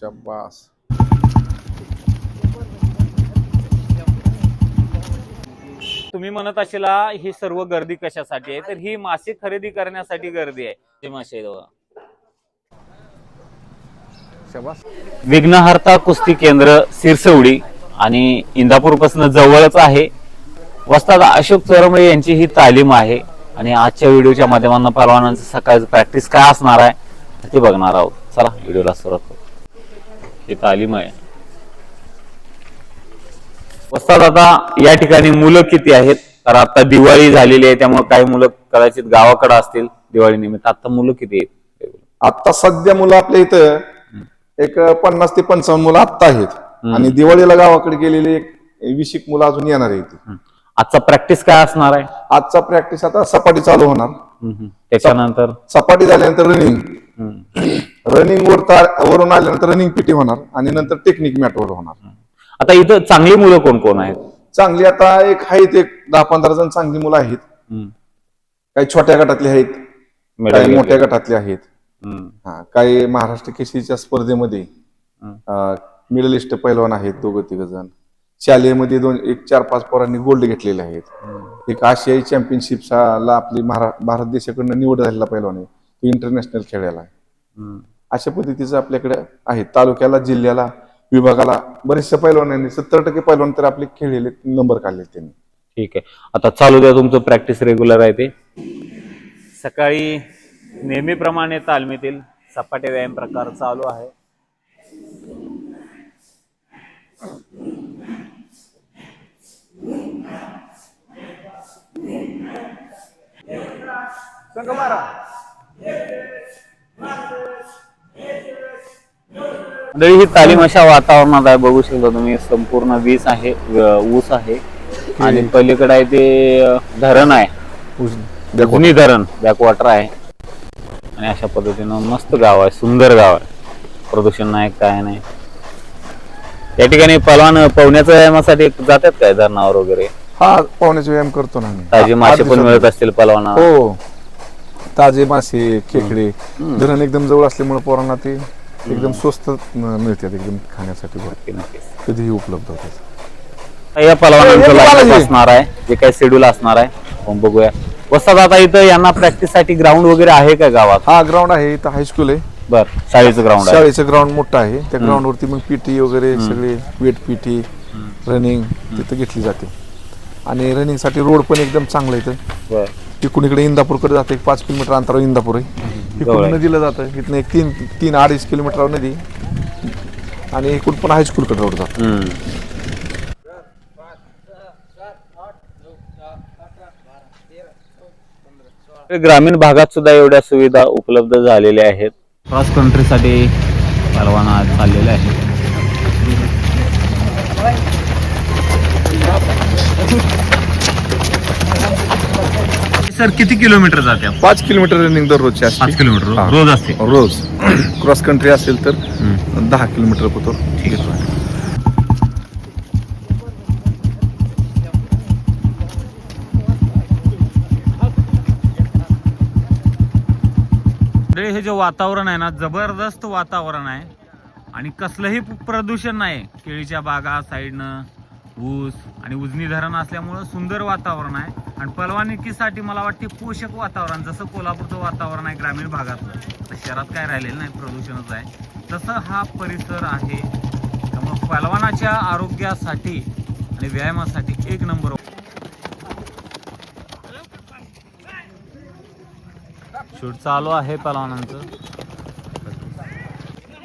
शाबास तुम्ही म्हणत असेला ही सर्व गर्दी कशासाठी आहे? तर ही मासे खरेदी करण्यासाठी गर्दी आहे. ते मासे विघ्नहर्ता कुस्ती केंद्र सिरसवडी आणि इंदापूरपासून जवळच आहे. वस्ताद अशोक चोरमळे यांची ही तालीम आहे आणि आजच्या व्हिडिओच्या माध्यमातून पहलवानांचं सकाळचं प्रॅक्टिस काय असणार आहे ते बघणार आहोत. चला व्हिडिओला सुरुवात करू. ही तालीम आहे. वस्ताद आता या ठिकाणी मुलं किती आहेत? तर आता दिवाळी झालेली आहे त्यामुळे काही मुलं कदाचित गावाकडे असतील दिवाळी निमित्त. आता मुलं किती आहेत? आता सध्या मुलं आपल्या इथं एक पन्नास ते पंचावन्न मुलं आत्ता आहेत. आणि दिवाळीला गावाकडे गेलेली एक वीस एक मुलं अजून येणार आहेत हम्म. आजचा प्रॅक्टिस काय असणार आहे? आजचा प्रॅक्टिस आता सपाटी चालू होणार. त्याच्यानंतर? सपाटी झाल्यानंतर रनिंग. रनिंग वर वरून आल्यानंतर रनिंग पिटी होणार आणि नंतर टेक्निक मॅटवर होणार आता इथं चांगली मुलं कोण कोण आहेत चांगली आता एक आहेत एक दहा पंधरा जण चांगली मुलं आहेत. काही छोट्या गटातली आहेत काही मोठ्या. गटातली आहेत. हा काही महाराष्ट्र केसरीच्या स्पर्धेमध्ये. मिडल इस्ट पैलवान आहेत दोघं तिघ जण शालेयमध्ये दोन एक चार पाच पोरांनी गोल्ड घेतलेले आहेत एक आशियाई चॅम्पियनशिपला आपली भारत देशाकडनं निवड झालेला पैलवान आहे इंटरनॅशनल खेळायला आहे. अशा पद्धतीचं आपल्याकडे आहे. तालुक्याला जिल्ह्याला विभागाला बरेचशा पैलवानांनी सत्तर टक्के पैलवान तर आपले खेळलेले नंबर काढले त्यांनी. ठीक आहे. आता चालू द्या तुमचं प्रॅक्टिस रेग्युलर आहे ते. सकाळी नेहमीप्रमाणे तालमीतील सपाटे व्यायाम प्रकार चालू आहे. मंडळी ही तालीम अशा वातावरणात आहे. बघू शकता तुम्ही संपूर्ण वीस आहे ऊस आहे. आणि पलीकडे आहे ते धरण आहे. जुनी धरण बॅकवॉटर आहे. आणि अशा पद्धतीनं मस्त गाव आहे सुंदर गाव आहे. प्रदूषण नाही काय नाही. या ठिकाणी पलवान पवण्याच्या व्यायामासाठी जातात काय धरणावर वगैरे? हा पाहुण्याचा व्यायाम करतो ना आम्ही. ताजे मासे पण मिळत असतील पलवाना हो. ताजे मासे खेकडे धरण एकदम जवळ असल्यामुळे पोरांना ते एकदम स्वस्त मिळतात एकदम खाण्यासाठी. कधीही उपलब्ध होतात. या पलवानांचं. असणार आहे जे काही शेड्यूल असणार आहे आपण बघूया. वस्तात आता इथं यांना प्रॅक्टिससाठी ग्राउंड वगैरे आहे का गावात? हा ग्राउंड आहे इथं हायस्कूल आहे. बर शाळेचं ग्राउंड शाळेचं ग्राउंड मोठं आहे. त्या ग्राउंड वरती मग पीटी वगैरे सगळे वेट पीटी रनिंग तिथं घेतली जाते. आणि रनिंगसाठी रोड पण एकदम चांगलं इथं. बर. इकडून इकडे इंदापूरकडे जातं एक पाच किलोमीटर अंतरावर इंदापूर आहे. जवळ इकडून आहे. नदीला जातं इथनं एक तीन तीन अडीच किलोमीटरवर नदी. आणि इकडून पण हायस्कूलकडे रोड जातो. हम्म. ग्रामीण भागात सुद्धा एवढ्या सुविधा उपलब्ध झालेल्या आहेत. क्रॉस कंट्रीसाठी परवाना चाललेले आहेत सर किती किलोमीटर जाते? पाच किलोमीटर रनिंग दररोजची पाच असते किलोमीटर हा. रोज असते? रोज. क्रॉस कंट्री असेल तर दहा किलोमीटर होतो. ठीक आहे. हे जे वातावरण आहे ना जबरदस्त वातावरण आहे. आणि कसलंही प्रदूषण नाही. केळीच्या बागा साईडनं. ऊस आणि उजनी धरण असल्यामुळं सुंदर वातावरण आहे. आणि पलवानिकीसाठी मला वाटते पोषक वातावरण जसं कोल्हापूरचं वातावरण आहे ग्रामीण भागातलं तर शहरात काय राहिलेलं नाही प्रदूषणच आहे. तसं हा परिसर आहे. त्यामुळं पलवानाच्या आरोग्यासाठी आणि व्यायामासाठी एक नंबर. शूट चालू आहे पलवानांचं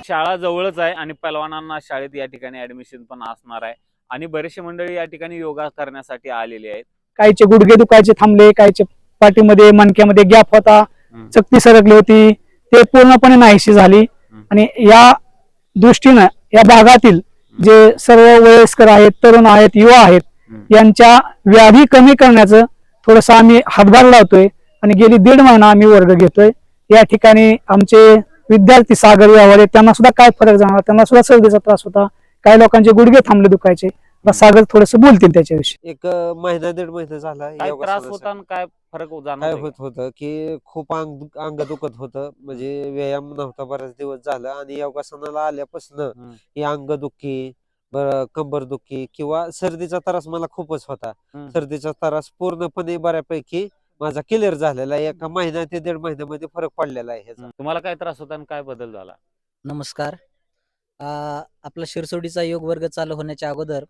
शाळा जवळच आहे आणि पलवानांना शाळेत या ठिकाणी ऍडमिशन पण असणार आहे. आणि बरेचसे मंडळी या ठिकाणी योगा करण्यासाठी आलेली आहेत. काहीचे गुडघे दुखायचे थांबले काहीचे पाठीमध्ये मणक्यामध्ये गॅप होता. चकती सरकली होती ते पूर्णपणे नाहीशी झाली. आणि या दृष्टीनं या भागातील जे सर्व वयस्कर आहेत तरुण आहेत युवा आहेत. यांच्या व्याधी कमी करण्याचं थोडस आम्ही हातभार लावतोय आणि गेली दीड महिना आम्ही वर्ग घेतोय. या ठिकाणी आमचे विद्यार्थी सागर व्यवहार आहेत त्यांना सुद्धा काय फरक जाणवला? त्यांना सुद्धा सर्दीचा त्रास होता. काही लोकांचे गुडघे थांबले दुखायचे. सागर थोडस बोलतील त्याच्याविषयी. एक महिना दीड महिना झाला काय त्रास. होता आणि काय फरक काय होत होतं की खूप अंग अंग दुखत होतं. म्हणजे व्यायाम नव्हता बराच दिवस झाला आणि योगासनाला आल्यापासून. ही अंगदुखी बर कंबर दुखी किंवा सर्दीचा त्रास मला खूपच होता. सर्दीचा त्रास पूर्णपणे बऱ्यापैकी माझा क्लिअर झालेला आहे. एका महिन्या ते दीड महिन्यामध्ये फरक पडलेला आहे. तुम्हाला काय त्रास होता आणि काय बदल झाला? नमस्कार. आ, आपला शिरसोडीचा योग वर्ग चालू होण्याच्या अगोदर.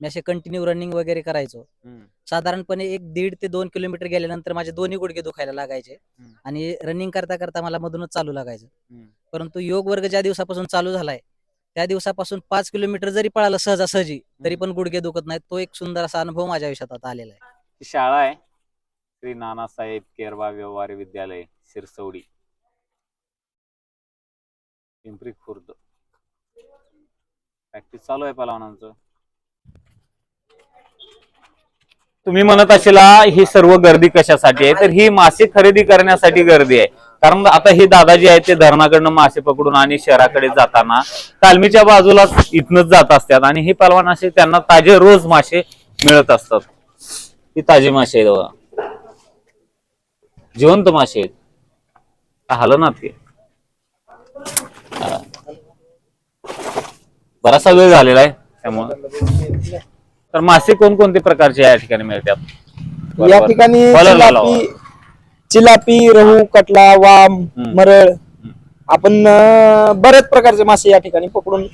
मी असे कंटिन्यू रनिंग वगैरे करायचो. साधारणपणे एक दीड ते दोन किलोमीटर गेल्यानंतर माझे दोन्ही गुडघे दुखायला लागायचे. आणि रनिंग करता करता मला मधूनच चालू लागायचं. परंतु योग वर्ग ज्या दिवसापासून चालू झालाय त्या दिवसापासून पाच किलोमीटर जरी पळाला सहजासहजी तरी पण गुडघे दुखत नाहीत तो एक सुंदर असा अनुभव माझ्या आयुष्यात आता आलेला आहे शाळा आहे श्री नानासाहेब केरबा व्यवहार विद्यालय सिरसवडी पिंपरी खुर्द चालू आहे पलावनांचं. तुम्ही म्हणत असेला ही सर्व गर्दी कशासाठी आहे? तर ही मासे खरेदी करण्यासाठी गर्दी आहे. कारण आता हे दादाजी आहेत ते धरणाकडनं मासे पकडून आणि शहराकडे जाताना तालमीच्या बाजूला इथनच जात असतात आणि हे पलवान असे त्यांना ताजे रोज मासे मिळत असतात. ही ताजी मासे आहेत बघा. जिवंत मासे आहेत. हलनात ना ते बराचसा वेळ झालेला आहे. त्यामुळे. तर मासे कोणकोणते प्रकारचे या ठिकाणी मिळतात या ठिकाणी. चिलापी चिलापी रहू कटला वाम. मरळ. आपण बऱ्याच प्रकारचे मासे या ठिकाणी पकडून.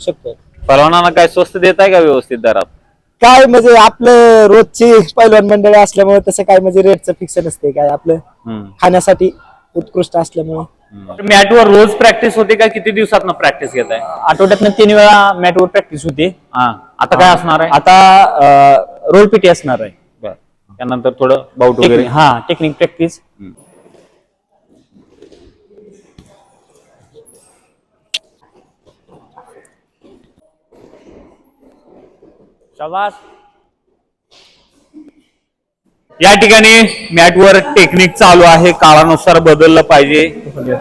शकतो पलवानांना काय स्वस्त देत आहे का व्यवस्थित दरात? काय म्हणजे आपलं रोजची पैलवान मंडळी असल्यामुळे तसं काय म्हणजे रेटचं फिक्स नसते काय आपलं. खाण्यासाठी उत्कृष्ट असल्यामुळे. मॅटवर रोज प्रॅक्टिस होते का? किती दिवसात प्रॅक्टिस घेत आहे आठवड्यातनं तीन वेळा मॅटवर प्रॅक्टिस होते. हा. आता काय असणार आहे? आता रोल पीटी असणार आहे. बरं. त्यानंतर थोडं बाउट वगैरे? हा टेक्निक प्रॅक्टिस शाबास. या ठिकाणी मॅटवर टेक्निक चालू आहे. काळानुसार बदललं पाहिजे.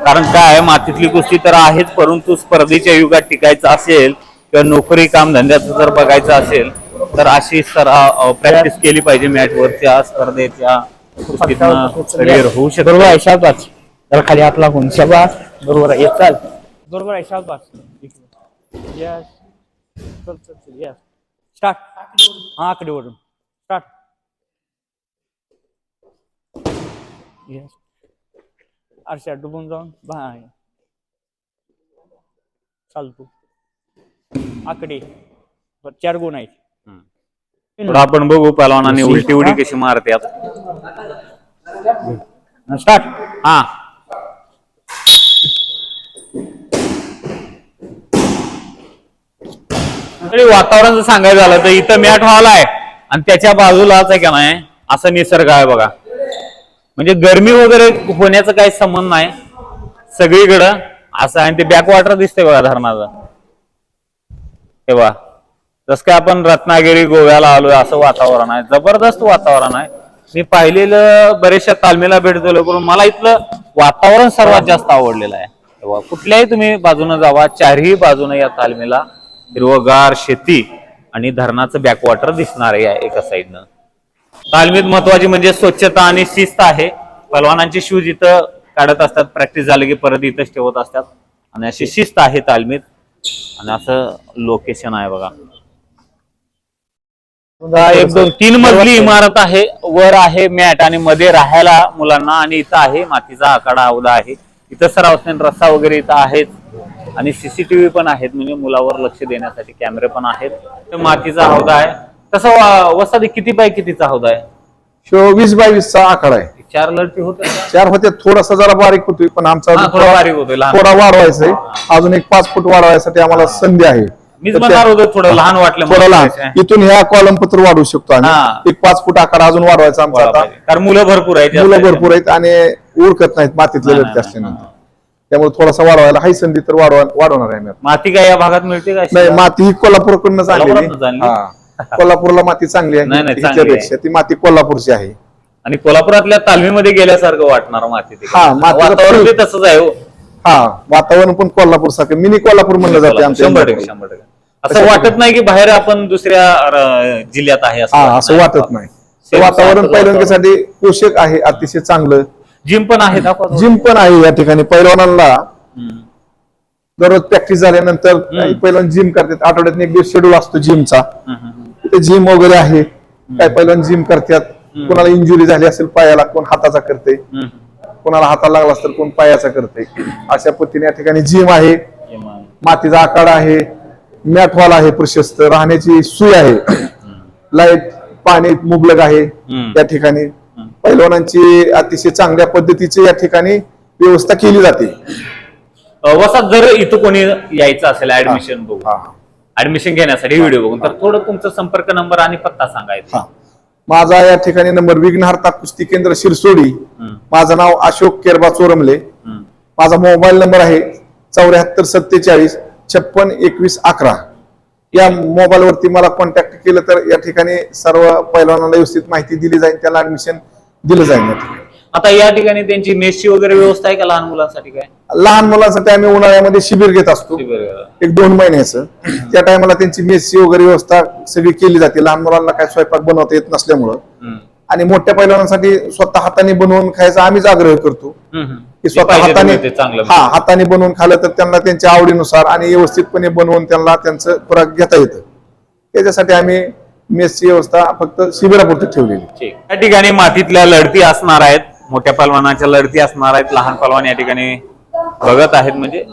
कारण काय आहे, मातीतली कुस्ती तर आहेच परंतु स्पर्धेच्या युगात टिकायचं असेल किंवा नोकरी काम धंद्याचं जर बघायचं असेल तर अशी सराव प्रॅक्टिस केली पाहिजे मॅटवरच्या स्पर्धेच्या करिअर होऊ शकतं. बरोबर आहे शाबास. जरा खाली हात लागून. शाबास. बरोबर आहे. येत चाल. बरोबर आहे शाबास. यस चल चल चल. यस स्टार्ट हा आकडे वरून स्टार्ट येस आरशा डुबून जाऊन बाय चालतो आकडे चार गुण आहेत थोडं आपण बघू पलवानांनी उलटी उडी कशी मारतात स्टार्ट हा तरी वातावरण जर सांगायचं झालं तर इथं मॅट हॉल आहे. आणि त्याच्या बाजूलाच आहे का नाही? असं निसर्ग आहे बघा. म्हणजे गरमी वगैरे होण्याचा काही संबंध नाही. सगळीकडं असं आहे. आणि ते बॅकवॉटर दिसते बघा धरणाचं. तेव्हा जसं काय आपण रत्नागिरी गोव्याला आलोय असं वातावरण आहे. जबरदस्त वातावरण आहे. मी पाहिलेलं बरेचशा तालमीला भेट दिलो करून मला इथलं वातावरण सर्वात जास्त आवडलेलं आहे. तेव्हा कुठल्याही तुम्ही बाजूने जावा चारही बाजूने या तालमीला हिरवगार शेती आणि धरणाचं बॅकवॉटर दिसणार आहे एका साईडनं तालमीत महत्वाची म्हणजे स्वच्छता आणि शिस्त आहे. पलवानांचे शूज इथं काढत असतात प्रॅक्टिस झाली की परत इथंच ठेवत असतात. आणि अशी शिस्त आहे तालमीत. आणि असं लोकेशन आहे बघा. एक दोन तीन मजली इमारत आहे. वर आहे मॅट आणि मध्ये राहायला मुलांना आणि इथं आहे मातीचा आकडा अवधा आहे. इथं सराव रस्ता वगैरे इथं आहेत. आणि सीसीटीव्ही पण आहेत म्हणजे मुलावर लक्ष देण्यासाठी कॅमेरे पण आहेत. मातीचा हौदा आहे. तसं वसादी किती बाय कितीचा हौदा आहे? शो वीस बाय वीसचा आकडा आहे. चार लढती होत चार होते थोडासा जरा बारीक होतोय पण आमचा अजून थोडा बारीक होतोय लहान. थोडा वाढवायचा आहे. अजून एक पाच फूट वाढवायसाठी आम्हाला संधी आहे. मीच तर म्हणणार होतो थोडं लहान वाटलं थोडा मला. लहान. इथून ह्या कॉलम पत्र वाढवू शकतो हा. आम्ही एक पाच फूट आकार अजून वाढवायचा आमचा आता. कारण मुलं भरपूर आहेत जास्त. मुलं. भरपूर आहेत आणि ओळखत नाहीत मातीतले लढते असल्यानंतर. त्यामुळे थोडासा वाढवायला हाय संधी तर वाढवा वाढवणार आहे आम्ही आता. माती काय या भागात मिळते का नाही माती ही कोल्हापूरकडूनच कोल्हापूरातूनच आणली? हा. कोल्हापूरला माती चांगली आहे. नाही, चांगली ती माती कोल्हापूरची आहे. आणि कोल्हापुरातल्या तालमीमध्ये गेल्यासारखं वाटणार माती ते. हा, मातीचं वातावरण बी तसंच आहे हो. हा वातावरण पण कोल्हापूर सारखं मिनी कोल्हापूर म्हणलं जाते आमच्या शंभर टक्के इंदापूरला. शंभर टक्के. असं वाटत नाही की बाहेर आपण दुसऱ्या अं, जिल्ह्यात आहे हा असं वाटत नाही. ते वातावरण पैलवानकीसाठी पोषक आहे अतिशय चांगलं. जिम पण आहे. दाखवा. जिम पण आहे या ठिकाणी. पैलवानांना हम्म. दररोज प्रॅक्टिस झाल्यानंतर काही पैलवान जिम करतात. आठवड्यात एक दिवस शेड्यूल असतो जिमचा हम्म, जिम वगैरे आहे. काही पैलवान जिम करतात. कोणाला इंजुरी झाली असेल पायाला कोण हाताचा करते. कोणाला हाताला लागला असेल कोण पायाचा करते अशा पद्धतीने या ठिकाणी जिम आहे. मातीचा आखाडा आहे. मॅट हॉल आहे प्रशस्त. राहण्याची सोय आहे. लाइट पाणी मुबलक आहे. या ठिकाणी पैलवानांची अतिशय चांगल्या पद्धतीची या ठिकाणी व्यवस्था केली जाते. अ, वसात जर इथं कोणी यायचं असेल ऍडमिशन बघून हा. ऍडमिशन घेण्यासाठी व्हिडिओ बघून तर थोडं तुमचा संपर्क नंबर आणि पत्ता सांगायचा हा. माझा या ठिकाणी नंबर विघ्नहर्ता कुस्ती केंद्र शिरसोडी. माझं नाव अशोक केरबा चोरमले. माझा मोबाईल नंबर आहे चौऱ्याहत्तर सत्तेचाळीस छप्पन एकवीस अकरा या मोबाईल वरती मला कॉन्टॅक्ट केलं तर या ठिकाणी सर्व पैलवानांना व्यवस्थित माहिती दिली जाईल त्याला ऍडमिशन दिलं जाईल आता या ठिकाणी त्यांची मेसची वगैरे व्यवस्था आहे का लहान मुलांसाठी काय? लहान मुलांसाठी आम्ही उन्हाळ्यामध्ये शिबिर घेत असतो. एक दोन महिन्याचं त्या टायमाला त्यांची मेसची वगैरे व्यवस्था सगळी केली जाते. लहान मुलांना काय स्वयंपाक बनवता येत नसल्यामुळं. आणि मोठ्या पैलवानांसाठी स्वतः हाताने बनवून खायचा आम्हीच आग्रह करतो. की स्वतः हाताने हा हाताने बनवून खाल्लं तर त्यांना त्यांच्या आवडीनुसार आणि व्यवस्थितपणे बनवून त्यांना त्यांचं खुराक घेता येतं. त्याच्यासाठी आम्ही मेसची व्यवस्था फक्त शिबिरापुरती ठेवलेली. या ठिकाणी मातीतल्या लढती असणार आहेत. मोठ्या पलवानाच्या लढती असणार आहेत लहान पलवान या ठिकाणी बघत आहेत. म्हणजे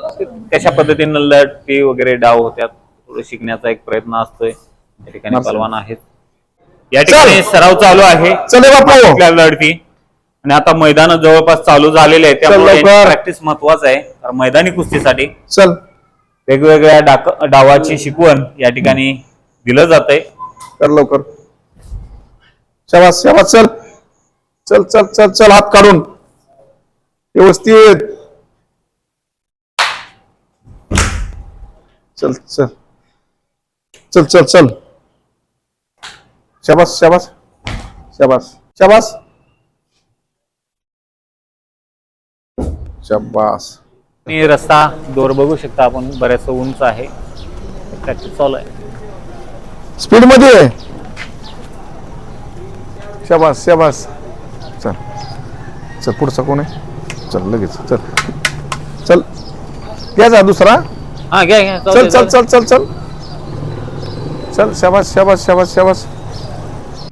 कशा पद्धतीनं लढती वगैरे डाव होत्यात थोडं शिकण्याचा एक प्रयत्न असतोय. या ठिकाणी. पलवान आहेत. या ठिकाणी सराव चालू आहे. मातीतल्या लढती. आणि आता मैदान जवळपास चालू झालेले आहे त्यामुळे. प्रॅक्टिस महत्वाचं आहे. मैदानी कुस्तीसाठी चल. वेगवेगळ्या डाक डावाची शिकवण या ठिकाणी दिलं जात आहे कर लवकर. शाबास शाबास चल. चल चल चल चल हात काढून. व्यवस्थित. चल चल. चल चल चल. शाबास शाबास. शाबास. शाबास. शाबास. आणि रस्ता दोर बघू शकता आपण. बऱ्याच उंच आहे. चालू आहे. स्पीडमध्ये. आहे. शाबास शाबास. चल पुढचा कोण आहे? चल लगेच चल. चल. घ्यायचा दुसरा. हा घ्या घ्या. जाऊ चल दे, चल चल चल चल. चल शाबास शाबास शाबास शाबास.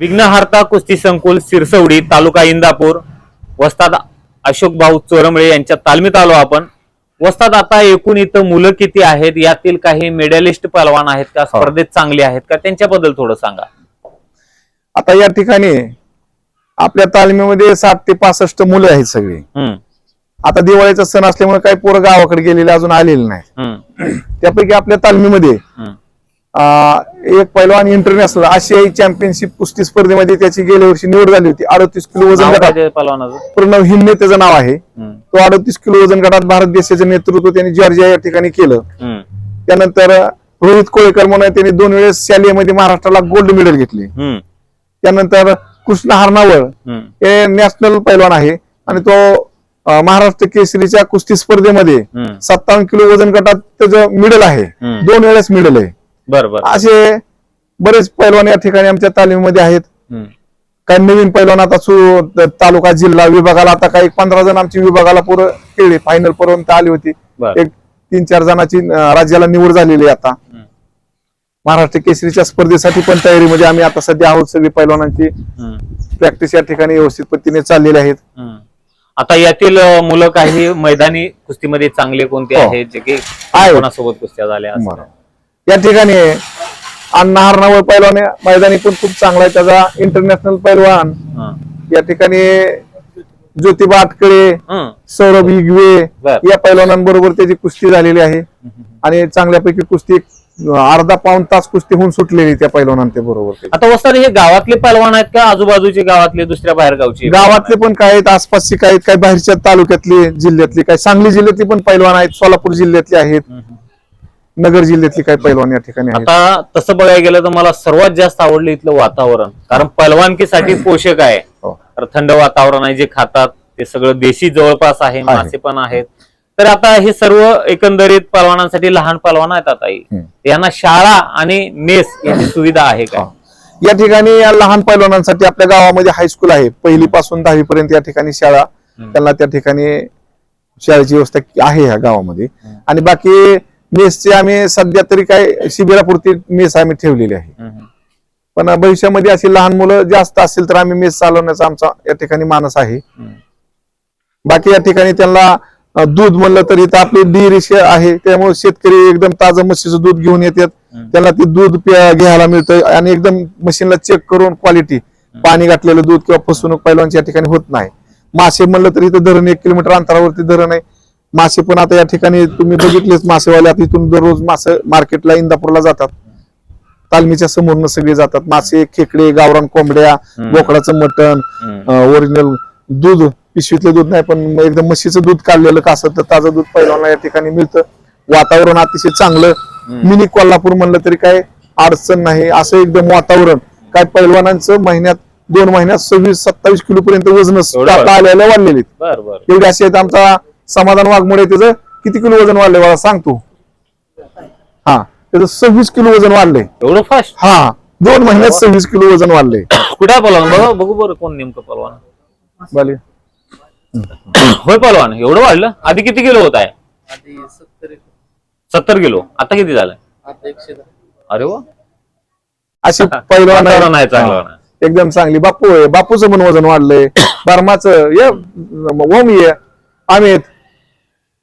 विघ्नहर्ता कुस्ती संकुल सिरसवडी तालुका इंदापूर. वस्ताद अशोक भाऊ चोरमळे यांच्या तालमीत आलो आपण. वस्ताद आता एकूण इथं मुलं किती आहेत? यातील काही मेडलिस्ट पहलवान आहेत का? स्पर्धेत चांगले आहेत का? त्यांच्याबद्दल थोडं सांगा. आता या ठिकाणी आपल्या तालमीमध्ये साठ ते पासष्ट मुलं आहेत सगळी. आता दिवाळीचा सण असल्यामुळे काही पोरं गावाकडे गेलेले अजून आलेले नाही त्यापैकी आपल्या तालमीमध्ये एक पैलवान इंटरनॅशनल आशियाई चॅम्पियनशिप कुस्ती स्पर्धेमध्ये त्याची गेल्या वर्षी निवड झाली होती. अडतीस किलो वजन गटात. प्रणव हिन्ने त्याचं नाव आहे. तो अडतीस किलो वजन गटात भारत देशाचं नेतृत्व त्यांनी जॉर्जिया या ठिकाणी केलं. त्यानंतर रोहित कोळेकर म्हणून त्यांनी दोन वेळेस शालेयमध्ये महाराष्ट्राला गोल्ड मेडल घेतले. त्यानंतर कृष्ण हारनावळ हम्म, हे नॅशनल पैलवान आहे. आणि तो महाराष्ट्र केसरीच्या कुस्ती स्पर्धेमध्ये. सत्तावन्न किलो वजन गटात त्याचं मिडल आहे. दोन वेळेस मिडल आहे. बरं बरं. असे बरेच पैलवान या ठिकाणी आमच्या तालीमीमध्ये आहेत. काही नवीन पैलवान आता सु तालुका जिल्हा विभागाला आता काही पंधरा जण आमची विभागाला पुरं खेळली. फायनल पर्यंत आली होती. एक तीन चार जणांची राज्याला निवड झालेली आता. महाराष्ट्र केसरीच्या स्पर्धेसाठी पण तयारीमध्ये आम्ही आता सध्या आहोत सगळी पैलवानांची. प्रॅक्टिस या ठिकाणी व्यवस्थित पद्धतीने चाललेली आहेत. आता यातील मुलं काही मैदानी कुस्तीमध्ये चांगले कोणते हो. आहेत जे की. कोणासोबत कुस्त्या झाल्या. या ठिकाणी अण्णा हरणावळ पैलवान. मैदानी पण खूप चांगला आहे त्याचा इंटरनॅशनल पैलवान. या ठिकाणी ज्योतिबा आटकळे. सौरभ हिगवे. या पैलवानांबरोबर त्याची कुस्ती झालेली आहे आणि चांगल्यापैकी कुस्ती अर्धा पाऊन तास कुस्ती होऊन सुटलेली त्या पैलवानांच्या बरोबर आता वस्ताद हे गावातले पहलवान आहेत का आजूबाजूचे गावातले दुसऱ्या बाहेर गावचे? गावातले पण काय आहेत आसपासचे काय आहेत काही बाहेरच्या तालुक्यातले जिल्ह्यातले काही सांगली जिल्ह्यातली पण पैलवान आहेत सोलापूर जिल्ह्यातले आहेत. नगर जिल्ह्यातली काही पैलवान या ठिकाणी आता तसं बघायला गेलं तर मला सर्वात जास्त आवडलं इथलं वातावरण. कारण पलवानकीसाठी पोषक आहे. हो. थंड वातावरण आहे जे खातात ते सगळं देशी जवळपास आहे. मासे पण आहेत. तर आता हे सर्व एकंदरीत पलवानांसाठी लहान पलवान आहेत आता. यांना शाळा आणि मेस याची सुविधा आहे का? या ठिकाणी या लहान पैलवानांसाठी आपल्या गावामध्ये हायस्कूल आहे. पहिली पासून दहावी पर्यंत या ठिकाणी शाळा त्यांना त्या ठिकाणी शाळेची व्यवस्था आहे ह्या गावामध्ये. आणि बाकी मेसचे आम्ही सध्या तरी काय शिबिरापुरती मेस आम्ही ठेवलेली आहे. पण भविष्यामध्ये अशी लहान मुलं जास्त असतील तर आम्ही मेस चालवण्याचा आमचा या ठिकाणी मानस आहे. बाकी या ठिकाणी त्यांना दूध म्हणलं तर इथं आपली डेअरी शे- आहे त्यामुळे शेतकरी एकदम ताजं म्हशीचं दूध घेऊन येतात. त्यांना ते दूध घ्यायला मिळतं आणि एकदम मशीनला चेक करून क्वालिटी पाणी घातलेलं दूध किंवा फसवणूक पैलवानच्या ठिकाणी होत नाही. मासे म्हणलं तर इथं धरण एक किलोमीटर अंतरावरती धरण आहे. मासे पण आता या ठिकाणी तुम्ही बघितलेच मासेवाले आता इथून दररोज मासे मार्केटला इंदापूरला जातात. तालमीच्या समोरनं सगळे जातात. मासे खेकडे गावरान कोंबड्या बोकडाचं मटण ओरिजिनल दूध पिशवीतलं दूध नाही पण एकदम म्हशीचं दूध काढलेलं का असं तर ताजं दूध पहिल्यांदा या ठिकाणी मिळतं. वातावरण अतिशय चांगलं. मिनी कोल्हापूर म्हणलं तरी काय अडचण नाही. असं एकदम वातावरण. काय पैलवानांचं महिन्यात दोन महिन्यात सव्वीस सत्तावीस किलो पर्यंत वजन एवढं आलेलं वाढलेली बर बर. एवढे असे आहेत आमचा समाधान वाघमोडे त्याचं किती किलो वजन वाढलंय मला सांग तू. हा. त्याचं सव्वीस किलो वजन वाढलंय. एवढं फास्ट हा. दोन महिन्यात सव्वीस किलो वजन वाढलंय. कुठे पलवान? बघ बघू बरं कोण नेमकं पलवान. बाले. होय पलवान एवढं वाढलं? आधी किती किलो होत आहे? सत्तर किलो. आता किती झालंय अरे वा. अशी पैलवान वातावरण आहे. आहे. चांगलं हा. एकदम चांगली. बापू आहे. बापूचं पण वजन वाढलंय. बर्माचं ये ओम ये. अमित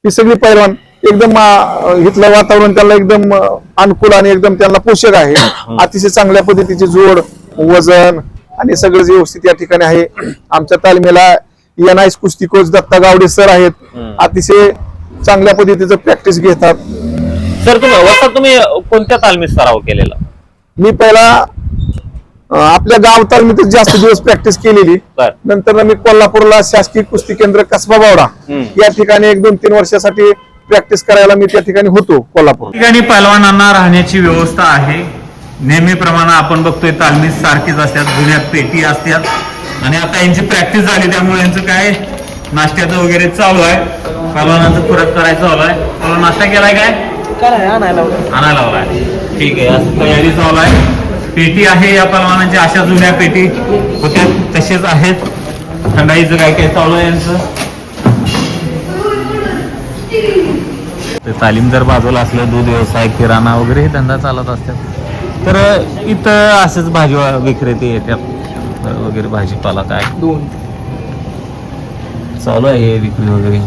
ही सगळी पैलवान एकदम अं, इथलं वातावरण त्यांना एकदम अं, अनुकूल आणि एकदम त्यांना पोषक आहे. अतिशय चांगल्या पद्धतीची जोड वजन आणि सगळं जे व्यवस्थित या ठिकाणी आहे. आमच्या तालमीला एन आय कुस्ती कोच दत्ता गावडे सर आहेत. अतिशय चांगल्या पद्धतीचं प्रॅक्टिस घेतात. सर तुम्ही तुम्ही कोणत्या तालमीत सराव केलेला? मी पहिला अं, आपल्या गाव तालमीतच जास्त दिवस प्रॅक्टिस केलेली. बर. नंतर मी कोल्हापूरला शासकीय कुस्ती केंद्र कसबा बावडा. या ठिकाणी एक दोन तीन वर्षासाठी प्रॅक्टिस करायला मी त्या ठिकाणी होतो कोल्हापूर. ठिकाणी पैलवानांना राहण्याची व्यवस्था आहे. नेहमीप्रमाणे आपण बघतोय तालमीत सारखीच असतात जुन्यात पेटी असतात. आणि आता यांची प्रॅक्टिस झाली त्यामुळे यांचं काय नाश्त्याचं वगैरे चालू आहे. पैलवानांचं फरक करायचं चालू आहे. पैलवान नाश्ता केलाय काय? आणायला लावलाय ठीक आहे असं तयारी चालू आहे. पेटी आहे या पैलवानांच्या अशा जुन्या पेटी होत्या तसेच आहेत. थंडाईचं काय काय चालू आहे यांचं? तालीम जर बाजूला असलं दूध व्यवसाय किराणा वगैरे हे धंदा चालत असतात. तर इथं असंच भाजी विक्रेते येतात. वगैरे भाजीपाला काय? चालू आहे हे विक्री वगैरे.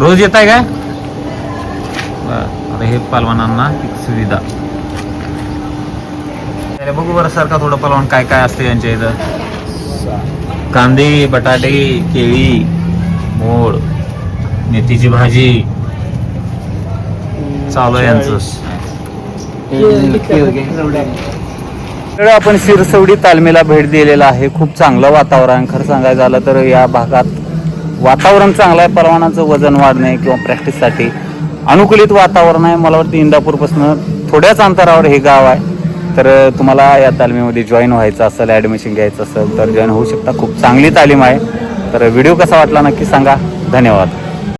रोज येत आहे काय बरं. आता हे पालवानांना एक सुविधा. अरे बघू बरं सारखा थोडं पलवान काय काय असते यांच्या इथं. कांदे बटाटे केळी मोड मेथीची भाजी. चालू आहे यांचं. आपण शिरसवडी तालमीला भेट दिलेला आहे. खूप चांगलं वातावरण. खरं सांगायचं झालं तर या भागात वातावरण चांगलं आहे. परवानाचं वजन वाढणे किंवा प्रॅक्टिससाठी अनुकूलित वातावरण आहे. मला वाटतं इंदापूरपासून थोड्याच अंतरावर हे गाव आहे. तर तुम्हाला या तालमीमध्ये जॉईन व्हायचं असेल ॲडमिशन घ्यायचं असेल तर जॉईन होऊ शकता. खूप चांगली तालीम आहे. तर व्हिडिओ कसा वाटला नक्की सांगा. धन्यवाद.